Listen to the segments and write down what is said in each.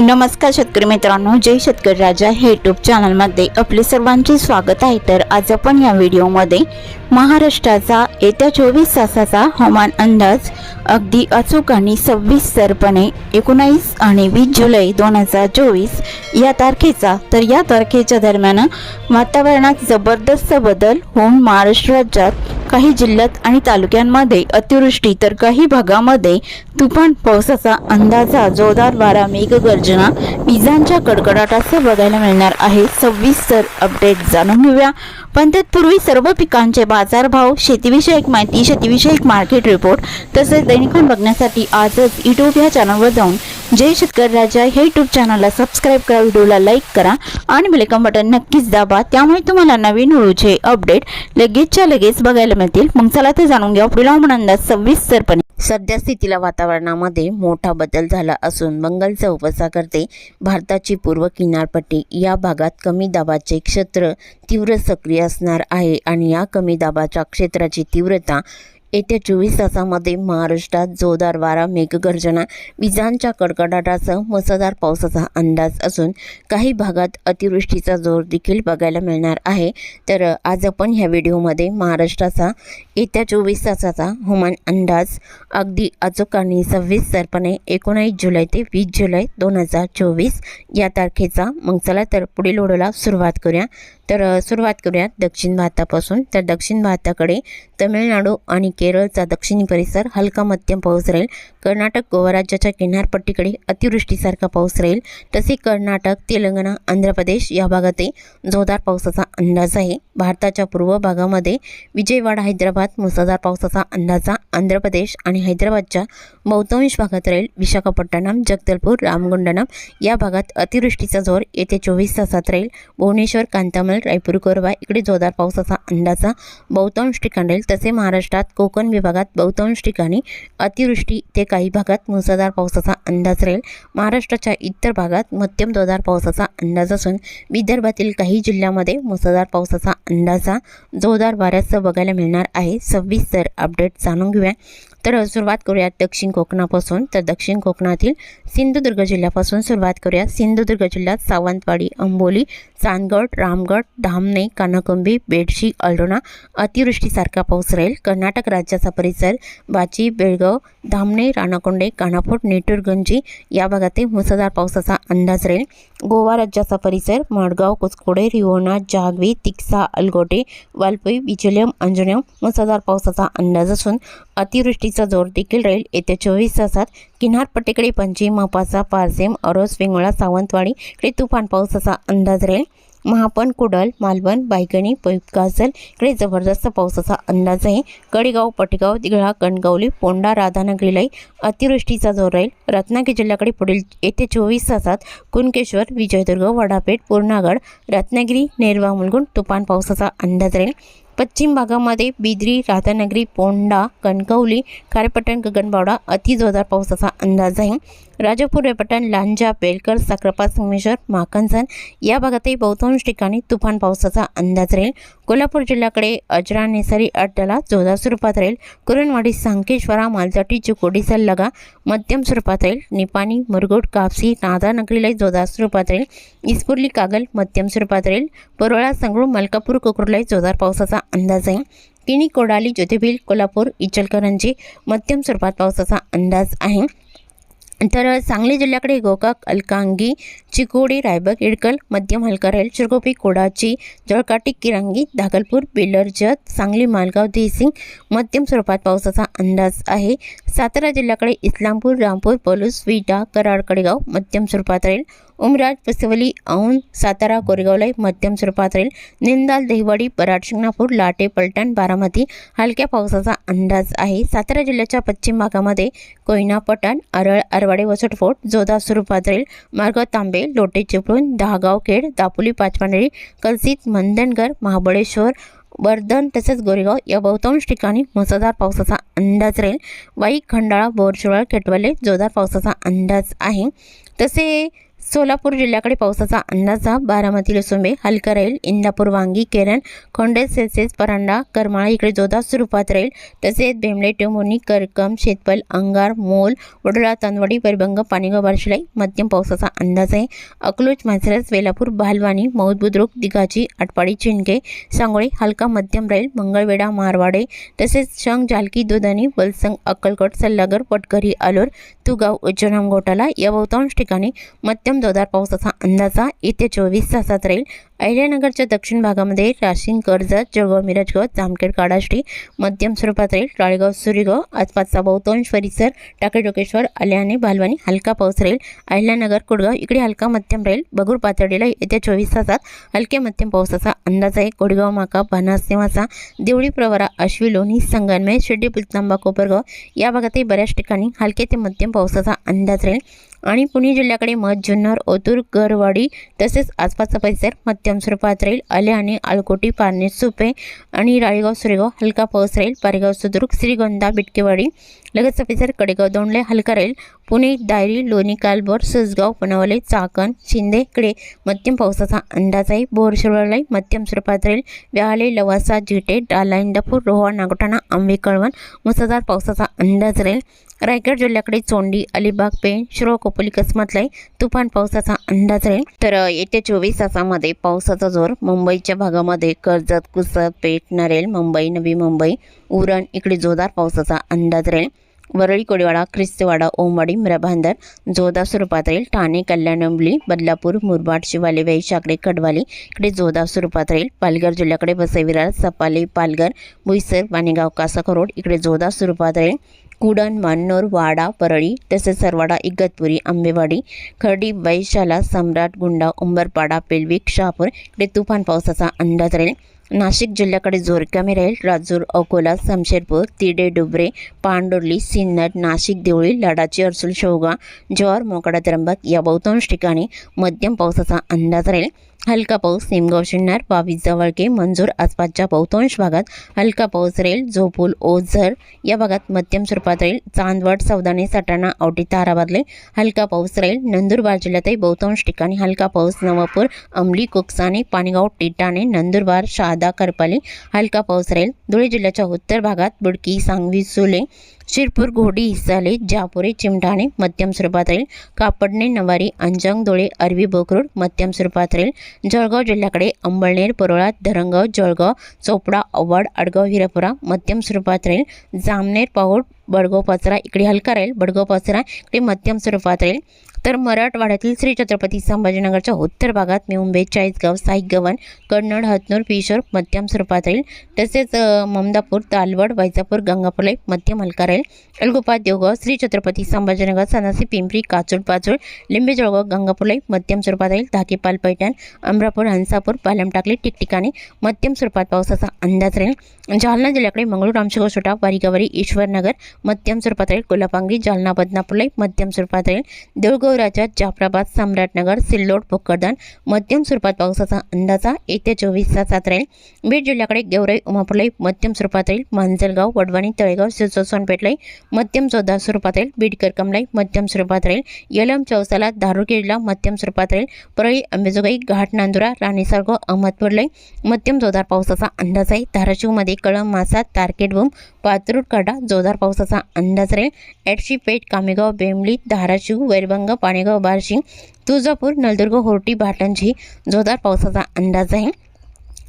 नमस्कार शेतकरी मित्रांनो जय शेतकरी राजा हे यूट्यूब चॅनलमध्ये आपले सर्वांचे स्वागत आहे. तर आज आपण या व्हिडिओमध्ये महाराष्ट्राचा येत्या चोवीस तासाचा हवामान अंदाज अगदी अचूक आणि सविस्तरपणे एकोणावीस आणि वीस जुलै दोन हजार चोवीस या तारखेचा. तर या तारखेच्या दरम्यान वातावरणात जबरदस्त बदल होऊन महाराष्ट्र राज्यात काही जिल्ह्यात आणि तालुक्यांमध्ये अतिवृष्टी तर काही भागामध्ये तुफान पावसाचा अंदाजा जोरदार वारा मेघगर्जना विजांच्या कडकडाटासह बघायला मिळणार आहे. सविस्तर अपडेट जाणून घेऊया. पण तत्पूर्वी सर्व पिकांचे बाजारभाव शेतीविषयक माहिती शेतीविषयक मार्केट रिपोर्ट तसेच दैनिकन बघण्यासाठी आजच यूट्यूब ह्या चॅनलवर जाऊन जय शेतकरी राजा. हे यूट्यूब चॅनलला सबस्क्राईब करा व्हिडिओला लाईक करा आणि बेलेकन बटन नक्कीच दाबा. त्यामुळे तुम्हाला नवीन व्हिडिओचे अपडेट लगेचच्या लगेच बघायला मिळतील. मग चला ते जाणून घ्या पुढील हवामान अंदाज सविस्तरपणे सध्या स्थितीला वातावरणामध्ये मोठा बदल झाला असून बंगालचा उपसागर ते भारताची पूर्व किनारपट्टी या भागात कमी दाबाचे क्षेत्र तीव्र सक्रिय असणार आहे आणि या कमी दाबाच्या क्षेत्राची तीव्रता येत्या चोवीस तासामध्ये महाराष्ट्रात जोरदार वारा मेघगर्जना विजांच्या कडकडाटासह मुसळधार पावसाचा अंदाज असून काही भागात अतिवृष्टीचा जोर देखील बघायला मिळणार आहे. तर आज आपण ह्या व्हिडिओमध्ये महाराष्ट्राचा येत्या चोवीस तासाचा हवामान अंदाज अगदी अचूक आणि सविस्तरपणे एकोणावीस जुलै ते वीस जुलै दोन हजार चोवीस या तारखेचा. मग चला तर पुढील ओढोला सुरुवात करूया. तर सुरुवात करूयात दक्षिण भारतापासून. तर दक्षिण भारताकडे तमिळनाडू आणि केरळचा दक्षिणी परिसर हलका मध्यम पाऊस राहील. कर्नाटक गोवा राज्याच्या किनारपट्टीकडे अतिवृष्टीसारखा पाऊस राहील. तसे कर्नाटक तेलंगणा आंध्र प्रदेश या भागातही जोरदार पावसाचा अंदाज आहे. भारताच्या पूर्व भागामध्ये विजयवाडा हैदराबाद मुसळधार पावसाचा अंदाजा आंध्र प्रदेश आणि हैदराबादच्या बहुतांश भागात राहील विशाखापट्टणम जगदलपूर रामगुंडनम. या भागात अतिवृष्टीचा जोर येत्या चोवीस तासात राहील. भुवनेश्वर कांतामल रायपूर कोरबा इकडे जोरदार पावसाचा अंदाजा. बहुतांश ठिकाणी राहील तसे महाराष्ट्रात कोकण विभागात बहुतांश ठिकाणी अतिवृष्टी ते काही भागात मुसळधार पावसाचा अंदाज राहील. महाराष्ट्राच्या इतर भागात मध्यम जोरदार पावसाचा अंदाज असून विदर्भातील काही जिल्ह्यामध्ये मुसळधार पावसाचा अंदाजा जोरदार वाऱ्यासह बघायला मिळणार आहे. सविस्तर अपडेट जाणून घेऊया. तर सुरुवात करूया दक्षिण कोकणापासून. तर दक्षिण कोकणातील सिंधुदुर्ग जिल्ह्यापासून सुरुवात करूया. सिंधुदुर्ग जिल्ह्यात सावंतवाडी अंबोली चांदगड रामगड धामणे कानकुंबी बेडशी अल्डोणा अतिवृष्टीसारखा पाऊस राहील. कर्नाटक राज्याचा परिसर बाची बेळगाव धामणे राणाकोंडे कानापूर नेटूरगंजी या भागातही मुसळधार पावसाचा अंदाज राहील. गोवा राज्याचा परिसर मडगाव कुचकोडे रिओना जागवी तिक्सा अलगोटे वालपई बिचोलियम अंजनेम मुसळधार पावसाचा अंदाज असून अतिवृष्टीचा जोर देखील राहील. येत्या चोवीस तासात किनारपट्टीकडे पंचीम महापाचा पारसेम अरोस वेंगुळा सावंतवाडी इकडे तुफान पावसाचा अंदाज राहील. महापण कुडल मालवण बायगणी पैकासल इकडे जबरदस्त पावसाचा अंदाज आहे. कडेगाव पटेगाव दिघळा कणगवली पोंडा राधानगरीलाही अतिवृष्टीचा जोर राहील. रत्नागिरी जिल्ह्याकडे पुढील येत्या चोवीस तासात कुणकेश्वर विजयदुर्ग वडापेठ पूर्णागड रत्नागिरी नेरवा मुलगुण तुफान पावसाचा अंदाज राहील. पश्चिम भागामध्ये बिद्री राधानगरी पोंडा कणकवली खारेपट्टण गगनबावडा अति जोरदार पावसाचा अंदाज आहे. राजापूर रेपटण लांजा बेलकर साक्रपा संगमेश्वर माकंसन या भागातही बहुतांश ठिकाणी तुफान पावसाचा अंदाज राहील. कोल्हापूर जिल्ह्याकडे अजरा नेसारी अड्डाला जोरदार स्वरूपात राहील. कुरणवाडी सांकेश्वरा मालजाटी चिकोडी सल्लगा मध्यम स्वरूपात राहील. निपाणी मुरगुड कापसी नादानगरीलाही जोरदार स्वरूपात राहील. इस्पुर्ली कागल मध्यम स्वरूपात राहील. परोळा संगळू मलकापूर कोकरूलाही जोरदार पावसाचा अंदाज आहे. किणी कोडाली ज्योतिबील कोल्हापूर इचलकरंजी मध्यम स्वरूपात पावसाचा अंदाज आहे. तर सांगली जिल्ह्याकडे गोकाक अलकांगी चिकोडी रायबग इडकल मध्यम हलका राहील चिरगोपी कोडाची जळकाटी किरांगी दागलपूर बेलरजत सांगली मालगाव देसिंग मध्यम स्वरूपात पावसाचा अंदाज आहे. सातारा जिल्ह्याकडे इस्लामपूर रामपूर पलूस विटा कराड कडेगाव मध्यम स्वरूपात राहील. उमराज पसवली औंध सातारा कोरेगावलाही मध्यम स्वरूपात राहील. निंदाल दहिवाडी बराड शिंगणापूर लाटे पलटण बारामती हलक्या पावसाचा अंदाज आहे. सातारा जिल्ह्याच्या पश्चिम भागामध्ये कोयना पटण अरळ अरवाडे वसटफोट जोधा स्वरूपात राहील. मार्ग तांबे लोटे चिपळूण दहागाव खेड दापोली पाचपांडळी कलसित मंदनगर महाबळेश्वर वर्धन तसेच गोरेगाव या बहुतांश ठिकाणी मुसळधार पावसाचा अंदाज राहील. वाई खंडाळा बोरशिवळ केटवले जोरदार पावसाचा अंदाज आहे. तसे सोलापूर जिल्ह्याकडे पावसाचा अंदाज बारामती लसुंबे हलका राहील. इंदापूर वांगी केरण खोंडेस सेसेस परांडा करमाळा इकडे जोरदार स्वरूपात राहील. तसेच बेंबळे टेंभुर्णी करकम शेतपल अंगार मोल वडोळा तांदवाडी परिभंग पाणीगाव बारशिलाई मध्यम पावसाचा अंदाज आहे. अकलूज मासरस वेलापूर बालवाणी मौद बुद्रुक दिघाची आटपाडी चिंके सांगोळी हलका मध्यम राहील. मंगळवेढा मारवाडे तसेच शंग जालकी दुधनी वलसंग अक्कलकोट सल्लागर पटकरी आलोर तुगाव उज्जनाम घोटाला या बहुतांश ठिकाणी मध्य मध्यम जोरदार पावसाचा अंदाजा येत्या चोवीस तासात राहील. अहिल्यानगरच्या दक्षिण भागामध्ये राशीन कर्जत जळगाव मिरजगाव जामखेड काडाष्टी मध्यम स्वरूपात राहील. राळेगाव सुरेगाव आसपासचा बहुतांश परिसर टाके डोकेश्वर आल्याने भालवानी हलका पाऊस राहील. अहिल्यानगर कुडगाव इकडे हलका मध्यम राहील. बगूर पातळीला येत्या चोवीस तासात हलक्या मध्यम पावसाचा अंदाज आहे. कोडगाव माका बनास देवळी प्रवरा अश्वी लोणी संगमनेर शिर्डी पुलतांबा कोपरगाव या भागातही बऱ्याच ठिकाणी हलके ते मध्यम पावसाचा अंदाज राहील. आणि पुणे जिल्ह्याकडे मध जुन्नर ओतूर गरवाडी तसेच आसपासचा परिसर मध्यम स्वरूपात राहील. आले आणि आळकोटी पारणे सुपे आणि राळेगाव सुरेगाव हलका पाऊस राहील. पारेगाव सुद्रुक श्रीगोंदा बिटकेवाडी लगतचा परिसर कडेगाव दोंडले हलका राहील. पुणे दायरी लोणी कालबोर सुसगाव पनवले चाकण शिंदे कडे मध्यम पावसाचा अंदाज आहे बोर शिरवळलाई मध्यम स्वरूपात राहील व्याहाले लवासा जिटे डाला इंदापूर रोहा नागोठाणा आंबे कळवण मुसळधार पावसाचा अंदाज राहील. रायगड जिल्ह्याकडे चोंडी अलिबाग पेण शिरो कोपोली कसमतलाई तुफान पावसाचा अंदाज राहील. तर येत्या चोवीस तासामध्ये पावसाचा जोर मुंबईच्या भागामध्ये कर्जत कुसत पेठ नरेल मुंबई नवी मुंबई उरण इकडे जोरदार पावसाचा अंदाज राहील. वरळी कोडीवाडा ख्रिस्तवाडा ओमवाडी मिराभांदर जोरदार स्वरूपात राहील ठाणे कल्याण अंबली बदलापूर मुरबाड शिवाले वैशाकडे कडवाली इकडे जोधा स्वरूपात राहील पालघर जिल्ह्याकडे वसईविरार सपाले पालघर भुईसर वाणेगाव कासाखरोड इकडे जोधा स्वरूपात राहील कुडण मान्नोर वाडा परळी तसेच सरवाडा इगतपुरी आंबेवाडी खर्डी वैशाला सम्राट गुंडा उंबरपाडा पेलवी शहापूर इकडे तुफान पावसाचा अंदाज राहील. नाशिक जिल्ह्याकडे जोर कमी राहील राजूर अकोला समशेरपूर तिडे डुबरे पांडुर्ली सिन्नर नाशिक देवळी लडाची अर्सुल शेवगा जव्हार मोकडा त्र्यंबक या बहुतांश ठिकाणी मध्यम पावसाचा अंदाज राहील. हलका पाऊस निमगाव शिन्नर बावीस जवळके मंजूर आसपासच्या बहुतांश भागात हलका पाऊस राहील झोपूल ओझर या भागात मध्यम स्वरूपात राहील चांदवड सौदाणे सटाणा औटी ताराबादले हलका पाऊस राहील नंदुरबार जिल्ह्यातही बहुतांश ठिकाणी हलका पाऊस नवापूर अंमली कुकसाने पाणीगाव टिटाणे नंदुरबार शहादा करपाली हलका पाऊस राहील धुळे जिल्ह्याच्या उत्तर भागात बुडकी सांगवी सुले शिरपूर घोडी हिस्साले जापुरे चिमठाणे मध्यम स्वरूपात राहील. कापडणे नवारी अंजंग धुळे अरवी बोकरूड मध्यम स्वरूपात राहील. जळगाव जिल्ह्याकडे अंबळनेर परोळा धरणगाव जळगाव चोपडा अव्वाड आडगाव हिरापुरा मध्यम स्वरूपात राहील. जामनेर पाऊड बडगाव पाचरा इकडे हलका राहील. बडगाव पाचरा इकडे मध्यम स्वरूपात राहील. तर मराठवाड्यातील श्री छत्रपती संभाजीनगरच्या उत्तर भागात मुंबई चाळीसगाव साईक गवन कन्नड हतनूर पिशोर मध्यम स्वरूपात राहील तसेच ममदापूर तालवड वैजापूर गंगापूरला मध्यम हलका राहील. अलगोपा देवगाव श्री छत्रपती संभाजीनगर सनासी पिंपरी काचूड पाचूड लिंबे जळगाव गंगापूरला मध्यम स्वरूपात राहील. धाकेपाल पैठण अमरापूर हंसापूर पालमटाकली ठिकठिकाणी मध्यम स्वरूपात पावसाचा अंदाज राहील. जालना जिल्ह्याकडे मंगळूर रामशेगाव छोटा वारिगावारी ईश्वरनगर मध्यम स्वरूपात राहील. कोल्हापांगी जालना बदनापूरला मध्यम स्वरूपात राहील. देऊळगाव राज्यात जाफराबाद सम्राटनगर सिल्लोड भोकरदन मध्यम स्वरूपात पावसाचा अंदाजा येत्या चोवीस तासात राहील. बीड जिल्ह्याकडे गेवराई उमापुरलाई मध्यम स्वरूपात राहील. मांजलगाव वडवणी तळेगाव सिसो सोनपेठलाई मध्यम जोरदार स्वरूपात राहील. बीड करकमलाई मध्यम स्वरूपात राहील. यलम चौसाला धारुरखेडला मध्यम स्वरूपात राहील. परळी अंबेजोगाई घाट नांदुरा राणीसारगाव अहमदपूरलाई मध्यम जोरदार पावसाचा अंदाज आहे. धाराशिवमध्ये कळम मासा तारकेटबूम पात्रूड काढा जोरदार पावसाचा अंदाज राहील. एडशी पेठ कामेगाव बेंबली धाराशिव वैरभंग पाणेगाव बार्शी तुळजापूर नलदुर्ग होर्टी भाटंजी जोरदार पावसाचा अंदाज आहे.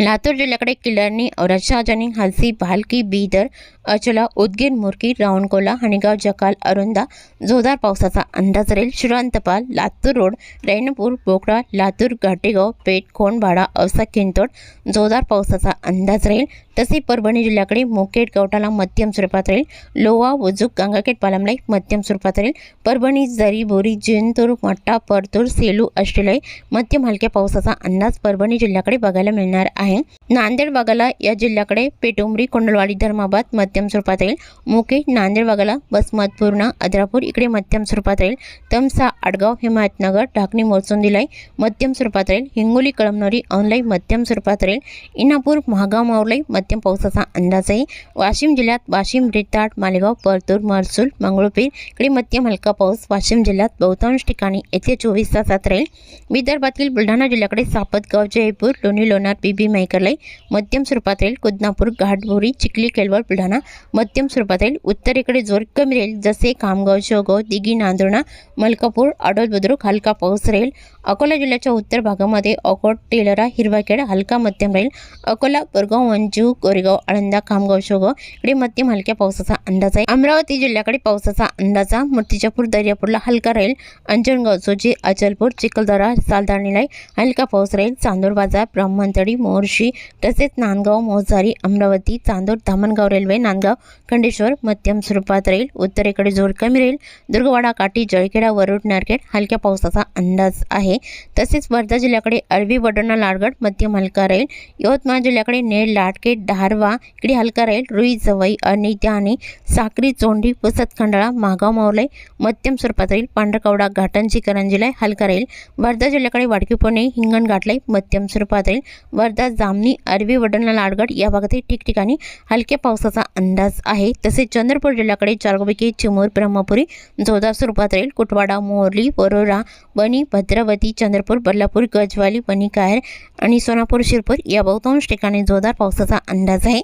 लातूर जिल्ह्याकडे किल्लारनी औरक्षाजानी हलसी भालकी बीदर अचला उदगीर मुरकी रावणकोला हणीगाव जकाल अरुंदा जोरदार पावसाचा अंदाज राहील श्रीवंतपाल लातूर रोड रैनपूर बोकडा लातूर घाटेगाव पेठ खोंडभाडा औसा किंतोड जोरदार पावसाचा अंदाज राहील तसे परभणी जिल्ह्याकडे मुखेड गवटाला मध्यम स्वरूपात राहील लोवा उजूक गंगाखेड पालमलाई मध्यम स्वरूपात राहील परभणी जरी बोरी जिंतूर मट्टा परतूर सेलू अष्टलय मध्यम हलक्या पावसाचा अंदाज परभणी जिल्ह्याकडे बघायला मिळणार आहे. आहे. नांदेड वाघाला या जिल्ह्याकडे पेटुंबरी कोंडलवाडी धर्माबाद मध्यम स्वरूपात राहील. मोके नांदेड वाघाला बसमत पूर्णा अद्रापूर इकडे मध्यम स्वरूपात राहील. तमसा आडगाव हिमायतनगर ढाकणी मोरचोंदिलाई मध्यम स्वरूपात राहील. हिंगोली कळमनोरी ऑनलाईन मध्यम स्वरूपात राहील. इनापूर महागाव मावलाई मध्यम पावसाचा अंदाज आहे. वाशिम जिल्ह्यात वाशिम रिताड मालेगाव परतूर महसूल मंगळूरपीर इकडे मध्यम हलका पाऊस. वाशिम जिल्ह्यात बहुतांश ठिकाणी येथे चोवीस तासात राहील. विदर्भातील बुलढाणा जिल्ह्याकडे सापतगाव जयपूर लोणी लोणार बीबी मैकरलाई मध्यम स्वरूपात राहील कुदनापूर घाटबोरी चिखली केळवळ बुलढाणा मध्यम स्वरूपात राहील उत्तरेकडे जोर कमी राहील जसे खामगाव शेवगाव दिघी नांदुर्णा मलकापूर आडोल बुद्रुक हलका पाऊस राहील. अकोला जिल्ह्याच्या उत्तर भागामध्ये अकोट टेलरा हिरवाखेड हलका मध्यम राहील. अकोला बोरगाव मंजू गोरेगाव आळंदा खामगाव शेवगाव इकडे मध्यम हलक्या पावसाचा अंदाज आहे. अमरावती जिल्ह्याकडे पावसाचा अंदाजा मूर्तिजापूर दर्यापूरला हलका राहील. अंजनगाव सोजी अचलपूर चिखलदरा सालदाणीलाई हलका पाऊस राहील. चांदूर बाजार ब्राह्मणतडी मोर्शी तसेच नांदगाव मोजारी अमरावती चांदूर धामणगाव रेल्वे नांदगाव खंडेश्वर मध्यम स्वरूपात राहील उत्तरेकडे जोर कमी राहील दुर्गवाडा काठी जळखेडा वरुड नारखेड हलक्या पावसाचा अंदाज आहे. तसेच वर्धा जिल्ह्याकडे अरबी वडोणा लाडगड मध्यम हलका राहील यवतमाळ जिल्ह्याकडे नेर लाटकेट धारवा इकडे हलका राहील रुई जवई आणि त्याने साक्री चोंडी पुसत खंडाळा मागाव मावलाई मध्यम स्वरूपात राहील पांढरकवडा घाटंजी करंजीला हलका राहील वर्धा जिल्ह्याकडे वाडकी पुणे हिंगणघाटलाई मध्यम स्वरूपात राहील वर्धा जामनी अरबी वडोणा लाडगड या भागातील ठिकठिकाणी हलक्या पावसाचा अंदाज आहे. तसेच चंद्रपूर जिल्ह्याकडे चारगोपैकी चिमूर ब्रह्मपुरी जोरदार स्वरूपात राहील. कुटवाडा मोरली वरोरा बनी भद्रावती चंद्रपूर बल्लापूर गजवाली बनी कायर आणि सोनापूर शिरपूर या बहुतांश ठिकाणी जोरदार पावसाचा अंदाज आहे.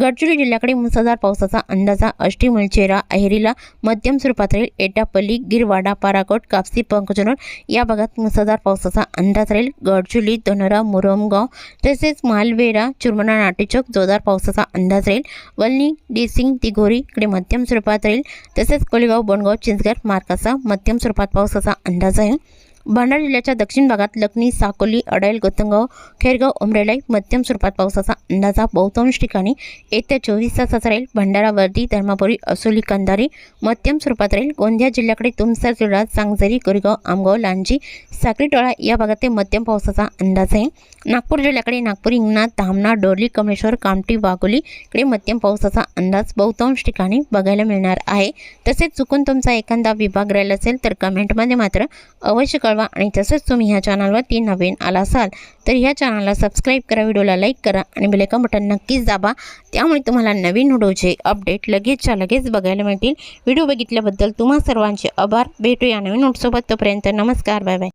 गडचिरोली जिल्ह्याकडे मुसळधार पावसाचा अंदाजा अष्टी मुलचेरा अहेरीला मध्यम स्वरूपात राहील. एटापल्ली गिरवाडा पाराकोट कापसी पंकजनोर या भागात मुसळधार पावसाचा अंदाज राहील. गडचिरोली दोनोरा मुरमगाव तसेच तसेच मालवेरा चुरमणा नाटेचौक जोरदार पावसाचा अंदाज राहील. वल्ली डिसिंग तिघोरी इकडे मध्यम स्वरूपात राहील. तसेच कोलेगाव बोंडगाव चिंचगड मार्कासा मध्यम स्वरूपात पावसाचा अंदाज आहे. भंडारा जिल्ह्याच्या दक्षिण भागात लखनी साकोली अडाईल गोतंगाव खेरगाव उमरेलाई मध्यम स्वरूपात पावसाचा अंदाजा बहुतांश ठिकाणी येत्या चोवीस तासात राहील भंडारा वर्दी धर्मापुरी असोली कंधारी मध्यम स्वरूपात राहील. गोंदिया जिल्ह्याकडे तुमसर जिल्ह्यात सांगझरी कोरेगाव आमगाव लांजी साक्रीटोळा या भागात ते मध्यम पावसाचा अंदाज आहे. नागपूर जिल्ह्याकडे नागपूर हिंगणा धामणा डोरली कमलेश्वर कामठी वाघोली इकडे मध्यम पावसाचा अंदाज बहुतांश ठिकाणी बघायला मिळणार आहे. तसेच चुकून तुमचा एखादा विभाग राहिला असेल तर कमेंटमध्ये मात्र अवश्य कळवा. आणि तसंच तुम्ही ह्या चॅनलवरती नवीन आला असाल तर ह्या चॅनलला सबस्क्राईब करा व्हिडिओला लाईक करा आणि बेलेकन बटन नक्कीच दाबा. त्यामुळे तुम्हाला नवीन व्हिडिओचे अपडेट लगेचच्या लगेच बघायला मिळतील. व्हिडिओ बघितल्याबद्दल तुम्हा सर्वांचे आभार. भेटूया नवीन नोटसोबत तोपर्यंत नमस्कार. Bye bye.